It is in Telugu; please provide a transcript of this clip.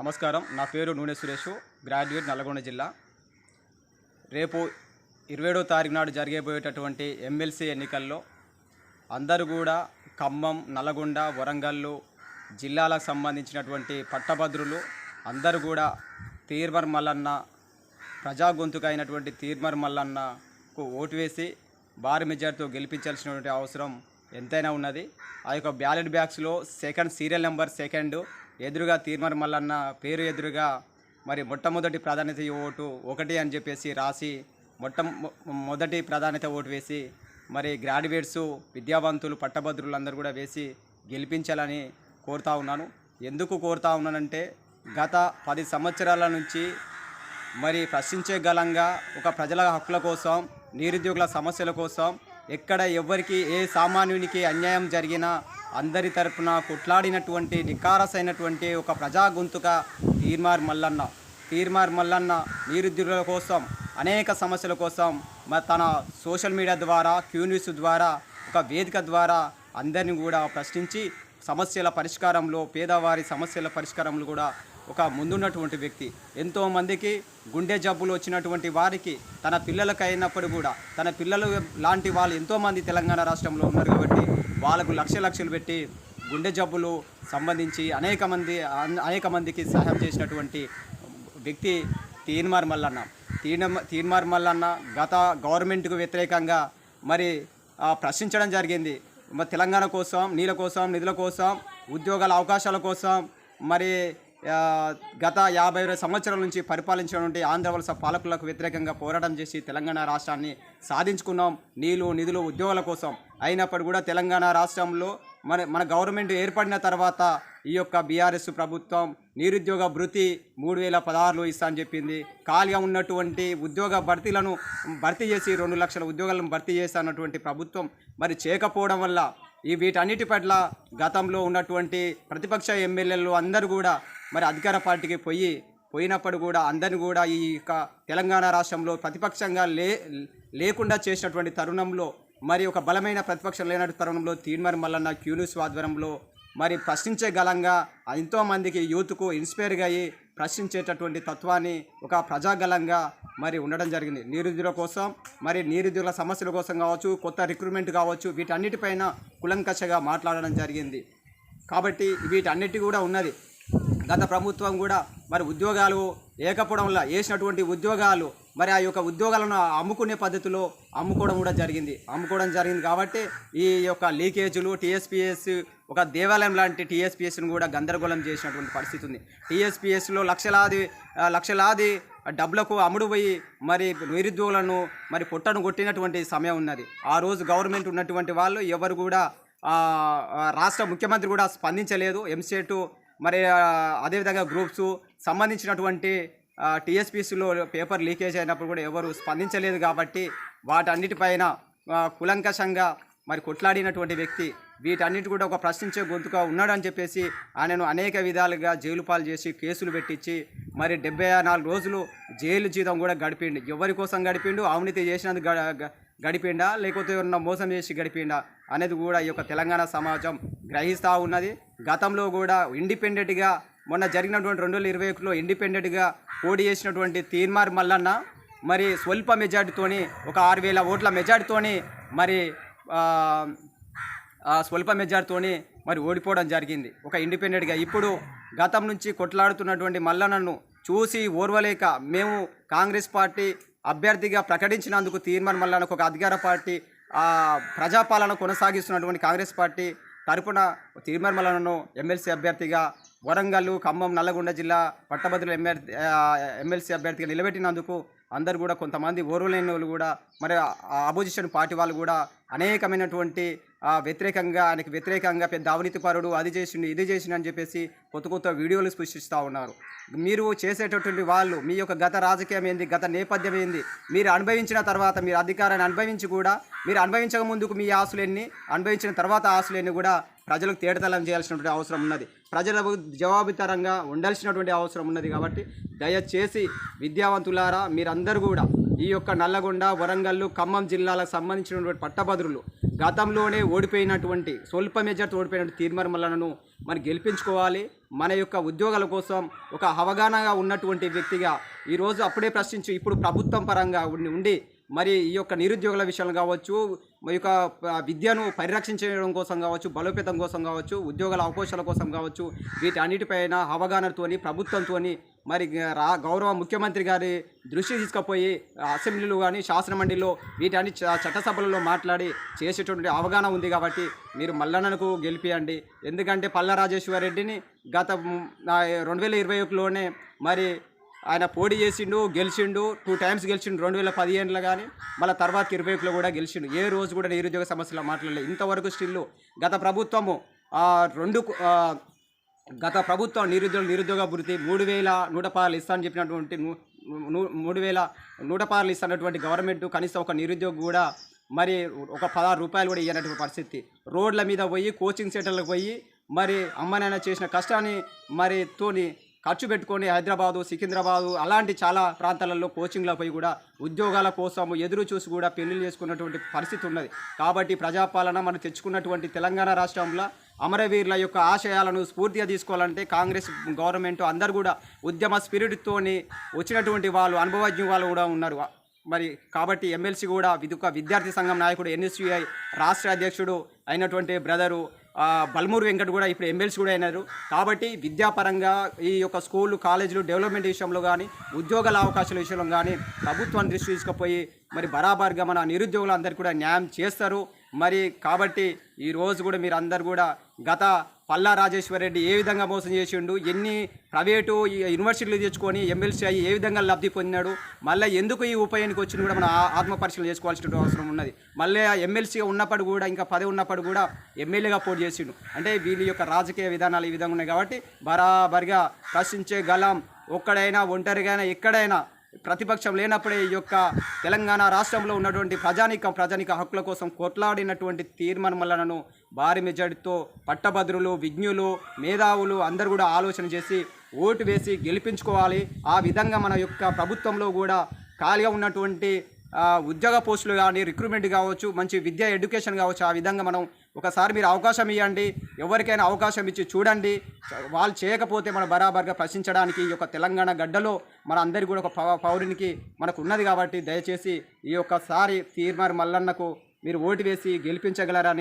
నమస్కారం. నా పేరు నూనె సురేష్ గ్రాడ్యుయేట్ నల్గొండ జిల్లా. రేపు ఇరవై ఏడో తారీఖు నాడు జరిగేబోయేటటువంటి ఎమ్మెల్సీ ఎన్నికల్లో అందరూ కూడా ఖమ్మం నల్గొండ వరంగల్లు జిల్లాలకు సంబంధించినటువంటి పట్టభద్రులు అందరూ కూడా తీర్మర్ మల్లన్న ప్రజా గొంతుక అయినటువంటి తీర్మర్ మల్లన్నకు ఓటు వేసి భారీ మెజార్టీతో గెలిపించాల్సినటువంటి అవసరం ఎంతైనా ఉన్నది. ఆ యొక్క బ్యాలెట్ బ్యాగ్స్లో సెకండ్ సీరియల్ నెంబర్ సెకండ్ ఎదురుగా తీర్మర్ మల్లన్న పేరు ఎదురుగా మరి మొట్టమొదటి ప్రాధాన్యత ఓటు ఒకటి అని చెప్పేసి రాసి మొట్ట మొ- మొదటి ప్రాధాన్యత ఓటు వేసి మరి గ్రాడ్యుయేట్స్ విద్యావంతులు పట్టభద్రులు అందరూ కూడా వేసి గెలిపించాలని కోరుతా ఉన్నాను. ఎందుకు కోరుతా ఉన్నానంటే గత పది సంవత్సరాల నుంచి మరి ప్రశ్నించే గలంగా ఒక ప్రజల హక్కుల కోసం నిరుద్యోగుల సమస్యల కోసం ఎక్కడ ఎవరికి ఏ సామాన్యునికి అన్యాయం జరిగినా అందరి తరపున కొట్లాడినటువంటి నికారసైనటువంటి ఒక ప్రజా గొంతుక తీర్మార్ మల్లన్న తీర్మార్ మల్లన్న నిరుద్యోగుల కోసం అనేక సమస్యల కోసం తన సోషల్ మీడియా ద్వారా క్యూ న్యూస్ ద్వారా ఒక వేదిక ద్వారా అందరిని కూడా ప్రశ్నించి సమస్యల పరిష్కారంలో పేదవారి సమస్యల పరిష్కారంలో కూడా ఒక ముందున్నటువంటి వ్యక్తి. ఎంతోమందికి గుండె జబ్బులు వచ్చినటువంటి వారికి తన పిల్లలకు అయినప్పుడు కూడా తన పిల్లలు లాంటి వాళ్ళు ఎంతోమంది తెలంగాణ రాష్ట్రంలో ఉన్నారు కాబట్టి వాళ్ళకు లక్ష లక్షలు పెట్టి గుండె జబ్బులు సంబంధించి అనేక మంది అనేక మందికి సహాయం చేసినటువంటి వ్యక్తి తీన్మార్ మల్లన్న. తీన తీన్మార్ మల్లన్న గత గవర్నమెంట్కు వ్యతిరేకంగా మరి ప్రశ్నించడం జరిగింది. మరి తెలంగాణ కోసం నీళ్ళ కోసం నిధుల కోసం ఉద్యోగాల అవకాశాల కోసం మరి గత యాభై ఇరవై సంవత్సరాల నుంచి పరిపాలించినటువంటి ఆంధ్ర వలస పాలకులకు వ్యతిరేకంగా పోరాటం చేసి తెలంగాణ రాష్ట్రాన్ని సాధించుకున్నాం. నీళ్ళు నిధులు ఉద్యోగాల కోసం. అయినప్పుడు కూడా తెలంగాణ రాష్ట్రంలో మన మన గవర్నమెంట్ ఏర్పడిన తర్వాత ఈ యొక్క బీఆర్ఎస్ ప్రభుత్వం నిరుద్యోగ భృతి మూడు వేల పదహారులో ఇస్తా అని చెప్పింది. ఖాళీగా ఉన్నటువంటి ఉద్యోగ భర్తీలను భర్తీ చేసి రెండు లక్షల ఉద్యోగాలను భర్తీ చేస్తానటువంటి ప్రభుత్వం మరి చేయకపోవడం వల్ల ఈ వీటన్నిటి పట్ల గతంలో ఉన్నటువంటి ప్రతిపక్ష ఎమ్మెల్యేలు అందరూ కూడా మరి అధికార పార్టీకి పోయి పోయినప్పుడు కూడా అందరిని కూడా ఈ యొక్క తెలంగాణ రాష్ట్రంలో ప్రతిపక్షంగా లే లేకుండా చేసినటువంటి తరుణంలో మరి ఒక బలమైన ప్రతిపక్షం లేనటువంటి తరుణంలో తీన్మర్ మల్లన్న క్యూన్యూస్ ఆధ్వర్యంలో మరి ప్రశ్నించే గలంగా ఎంతోమందికి యూత్కు ఇన్స్పైర్గా అయ్యి ప్రశ్నించేటటువంటి తత్వాన్ని ఒక ప్రజాగలంగా మరి ఉండడం జరిగింది. నిరుద్యోగుల కోసం మరి నిరుద్యోగుల సమస్యల కోసం కావచ్చు కొత్త రిక్రూట్మెంట్ కావచ్చు వీటన్నిటిపైన కులంకషగా మాట్లాడడం జరిగింది. కాబట్టి వీటన్నిటి కూడా ఉన్నది. గత ప్రభుత్వం కూడా మరి ఉద్యోగాలు లేకపోవడం వల్ల వేసినటువంటి ఉద్యోగాలు మరి ఆ యొక్క ఉద్యోగాలను అమ్ముకునే పద్ధతిలో అమ్ముకోవడం కూడా జరిగింది. అమ్ముకోవడం జరిగింది కాబట్టి ఈ యొక్క లీకేజీలు టీఎస్పీఎస్ ఒక దేవాలయం లాంటి టీఎస్పీఎస్ను కూడా గందరగోళం చేసినటువంటి పరిస్థితి ఉంది. టీఎస్పీఎస్లో లక్షలాది లక్షలాది డబ్బులకు అమ్ముడు పోయి మరి నిరుద్యోగులను మరి పొట్టను కొట్టినటువంటి సమయం ఉన్నది. ఆ రోజు గవర్నమెంట్ ఉన్నటువంటి వాళ్ళు ఎవరు కూడా రాష్ట్ర ముఖ్యమంత్రి కూడా స్పందించలేదు. ఎంసెట్ మరి అదేవిధంగా గ్రూప్స్ సంబంధించినటువంటి టీఎస్పీసీలో పేపర్ లీకేజ్ అయినప్పుడు కూడా ఎవరు స్పందించలేదు కాబట్టి వాటన్నిటిపైన కులంకషంగా మరి కొట్లాడినటువంటి వ్యక్తి వీటన్నిటి కూడా ఒక ప్రశ్నించే గొంతుగా ఉన్నాడని చెప్పేసి ఆయనను అనేక విధాలుగా జైలు పాలు చేసి కేసులు పెట్టించి మరి డెబ్బై నాలుగు రోజులు జైలు జీతం కూడా గడిపిండు. ఎవరి కోసం గడిపిండు? అవినీతి చేసినందుకు గడిపిండా లేకపోతే ఎవరన్నా మోసం చేసి గడిపిండా అనేది కూడా ఈ యొక్క తెలంగాణ సమాజం గ్రహిస్తూ ఉన్నది. గతంలో కూడా ఇండిపెండెంట్గా మొన్న జరిగినటువంటి రెండు వేల ఇరవై ఒకటిలో ఇండిపెండెంట్గా పోటీ చేసినటువంటి తీర్మార్ మల్లన్న మరి స్వల్ప మెజార్టీతోని ఒక ఆరు వేల ఓట్ల మెజార్టీతోని మరి స్వల్ప మెజార్టీతోని మరి ఓడిపోవడం జరిగింది. ఒక ఇండిపెండెంట్గా ఇప్పుడు గతం నుంచి కొట్లాడుతున్నటువంటి మల్లన్నను చూసి ఓర్వలేక మేము కాంగ్రెస్ పార్టీ అభ్యర్థిగా ప్రకటించినందుకు తీర్మానం మల్లన్నకు ఒక అధికార పార్టీ ప్రజాపాలన కొనసాగిస్తున్నటువంటి కాంగ్రెస్ పార్టీ తరపున తీర్మాన్ మల్లన్నను ఎమ్మెల్సీ అభ్యర్థిగా వరంగల్ ఖమ్మం నల్లగొండ జిల్లా పట్టభద్రుల ఎమ్మెల్సీ ఎమ్మెల్సీ అభ్యర్థిగా నిలబెట్టినందుకు అందరు కూడా కొంతమంది ఓర్వలేని వాళ్ళు కూడా మరి అపోజిషన్ పార్టీ వాళ్ళు కూడా అనేకమైనటువంటి వ్యతిరేకంగా ఆయనకు వ్యతిరేకంగా పెద్ద అవినీతిపరుడు అది చేసిండు ఇది చేసిండు అని చెప్పేసి కొత్త కొత్త వీడియోలు సృష్టిస్తూ ఉన్నారు. మీరు చేసేటటువంటి వాళ్ళు మీ యొక్క గత రాజకీయం ఏంది గత నేపథ్యం ఏంది మీరు అనుభవించిన తర్వాత మీరు అధికారాన్ని అనుభవించి కూడా మీరు అనుభవించక ముందుకు మీ ఆశలు ఎన్ని అనుభవించిన తర్వాత ఆశలు ఎన్ని కూడా ప్రజలకు తేటతలం చేయాల్సినటువంటి అవసరం ఉన్నది. ప్రజలకు జవాబుతరంగా ఉండాల్సినటువంటి అవసరం ఉన్నది కాబట్టి దయచేసి విద్యావంతులారా మీరందరూ కూడా ఈ యొక్క నల్లగొండ వరంగల్ ఖమ్మం జిల్లాలకు సంబంధించినటువంటి పట్టభద్రులు గతంలోనే ఓడిపోయినటువంటి స్వల్ప మెజార్టీ ఓడిపోయినటువంటి తీర్మర్మలను మరి గెలిపించుకోవాలి. మన యొక్క ఉద్యోగాల కోసం ఒక అవగాహనగా ఉన్నటువంటి వ్యక్తిగా ఈరోజు అప్పుడే ప్రశ్నించి ఇప్పుడు ప్రభుత్వం పరంగా ఉండి ఉండి మరి ఈ యొక్క నిరుద్యోగుల విషయాలు కావచ్చు యొక్క విద్యను పరిరక్షించడం కోసం కావచ్చు బలోపేతం కోసం కావచ్చు ఉద్యోగాల అవకాశాల కోసం కావచ్చు వీటి అన్నిటిపైన అవగాహనతోని ప్రభుత్వంతోని మరి రా గౌరవ ముఖ్యమంత్రి గారి దృష్టి తీసుకుపోయి అసెంబ్లీలో కానీ శాసనమండలిలో వీటన్ని చ- చట్టసభలలో మాట్లాడి చేసేటువంటి అవగాహన ఉంది కాబట్టి మీరు మల్లన్నకు గెలిపియండి. ఎందుకంటే పల్ల రాజేశ్వర రెడ్డిని గత రెండు వేల ఇరవై ఒకటిలోనే మరి ఆయన పోటీ చేసిండు గెలిచిండు టూ టైమ్స్ గెలిచిండు రెండు వేల పదిహేనులో కానీ మళ్ళీ తర్వాత ఇరవై ఒకటిలో కూడా గెలిచిండు. ఏ రోజు కూడా నిరుద్యోగ సమస్యలు మాట్లాడలేదు ఇంతవరకు స్టిల్ గత ప్రభుత్వము రెండు గత ప్రభుత్వం నిరుద్యోగ నిరుద్యోగ భృతి మూడు వేల నూట పాలు ఇస్తానని చెప్పినటువంటి మూడు వేల నూట పాలు ఇస్తున్నటువంటి గవర్నమెంట్ కనీసం ఒక నిరుద్యోగి కూడా మరి ఒక పదహారు రూపాయలు కూడా ఇవ్వనటువంటి పరిస్థితి. రోడ్ల మీద పోయి కోచింగ్ సెంటర్లకు పోయి మరి అమ్మనైనా చేసిన కష్టాన్ని మరి తోని ఖర్చు పెట్టుకొని హైదరాబాదు సికింద్రాబాదు అలాంటి చాలా ప్రాంతాలలో కోచింగ్లో పోయి కూడా ఉద్యోగాల కోసం ఎదురు చూసి కూడా పెళ్ళిళ్ళు చేసుకున్నటువంటి పరిస్థితి ఉన్నది. కాబట్టి ప్రజాపాలన మనం తెచ్చుకున్నటువంటి తెలంగాణ రాష్ట్రంలో అమరవీరుల యొక్క ఆశయాలను స్ఫూర్తిగా తీసుకోవాలంటే కాంగ్రెస్ గవర్నమెంట్ అందరు కూడా ఉద్యమ స్పిరిట్తోని వచ్చినటువంటి వాళ్ళు అనుభవజ్ఞ వాళ్ళు కూడా ఉన్నారు. మరి కాబట్టి ఎమ్మెల్సీ కూడా విదుక విద్యార్థి సంఘం నాయకుడు ఎన్ఎస్యుఐ రాష్ట్ర అధ్యక్షుడు అయినటువంటి బ్రదరు బల్మూరు వెంకట్ కూడా ఇప్పుడు ఎమ్మెల్సీ కూడా అయినారు. కాబట్టి విద్యాపరంగా ఈ యొక్క స్కూళ్ళు కాలేజీలు డెవలప్మెంట్ విషయంలో కానీ ఉద్యోగాల అవకాశాల విషయంలో కానీ ప్రభుత్వాన్ని దృష్టి తీసుకుపోయి మరి బరాబర్గా మన నిరుద్యోగులందరికీ కూడా న్యాయం చేస్తారు. మరి కాబట్టి ఈ రోజు కూడా మీరు అందరు కూడా గత పల్లా రాజేశ్వర రెడ్డి ఏ విధంగా మోసం చేసిండు ఎన్ని ప్రైవేటు యూనివర్సిటీలు తెచ్చుకొని ఎమ్మెల్సీ అయ్యి ఏ విధంగా లబ్ధి పొందినాడు మళ్ళీ ఎందుకు ఈ ఉప ఎన్నిక వచ్చింది కూడా మనం ఆత్మ పరిశీలన చేసుకోవాల్సిన అవసరం ఉన్నది. మళ్ళీ ఎమ్మెల్సీగా ఉన్నప్పుడు కూడా ఇంకా పదవి ఉన్నప్పుడు కూడా ఎమ్మెల్యేగా పోటీ చేసిండు. అంటే వీళ్ళ యొక్క రాజకీయ విధానాలు ఈ విధంగా ఉన్నాయి కాబట్టి బరాబరిగా ప్రశ్నించే గలం ఒక్కడైనా ఒంటరిగా ఎక్కడైనా ప్రతిపక్షం లేనప్పుడే ఈ యొక్క తెలంగాణ రాష్ట్రంలో ఉన్నటువంటి ప్రజానిక ప్రజానిక హక్కుల కోసం కొట్లాడినటువంటి తీర్మానములను భారీ మెజార్టీతో పట్టభద్రులు విజ్ఞులు మేధావులు అందరు కూడా ఆలోచన చేసి ఓటు వేసి గెలిపించుకోవాలి. ఆ విధంగా మన యొక్క ప్రభుత్వంలో కూడా ఖాళీగా ఉన్నటువంటి ఉద్యోగ పోస్టులు కానీ రిక్రూట్మెంట్ కావచ్చు మంచి విద్య ఎడ్యుకేషన్ కావచ్చు ఆ విధంగా మనం ఒకసారి మీరు అవకాశం ఇవ్వండి. ఎవరికైనా అవకాశం ఇచ్చి చూడండి. వాళ్ళు చేయకపోతే మన బరాబర్గా ప్రశ్నించడానికి ఈ యొక్క తెలంగాణ గడ్డలో మన అందరి కూడా ఒక పౌరునికి మనకు ఉన్నది కాబట్టి దయచేసి ఈ యొక్కసారి తీర్మార్ మల్లన్నకు మీరు ఓటు వేసి గెలిపించగలరని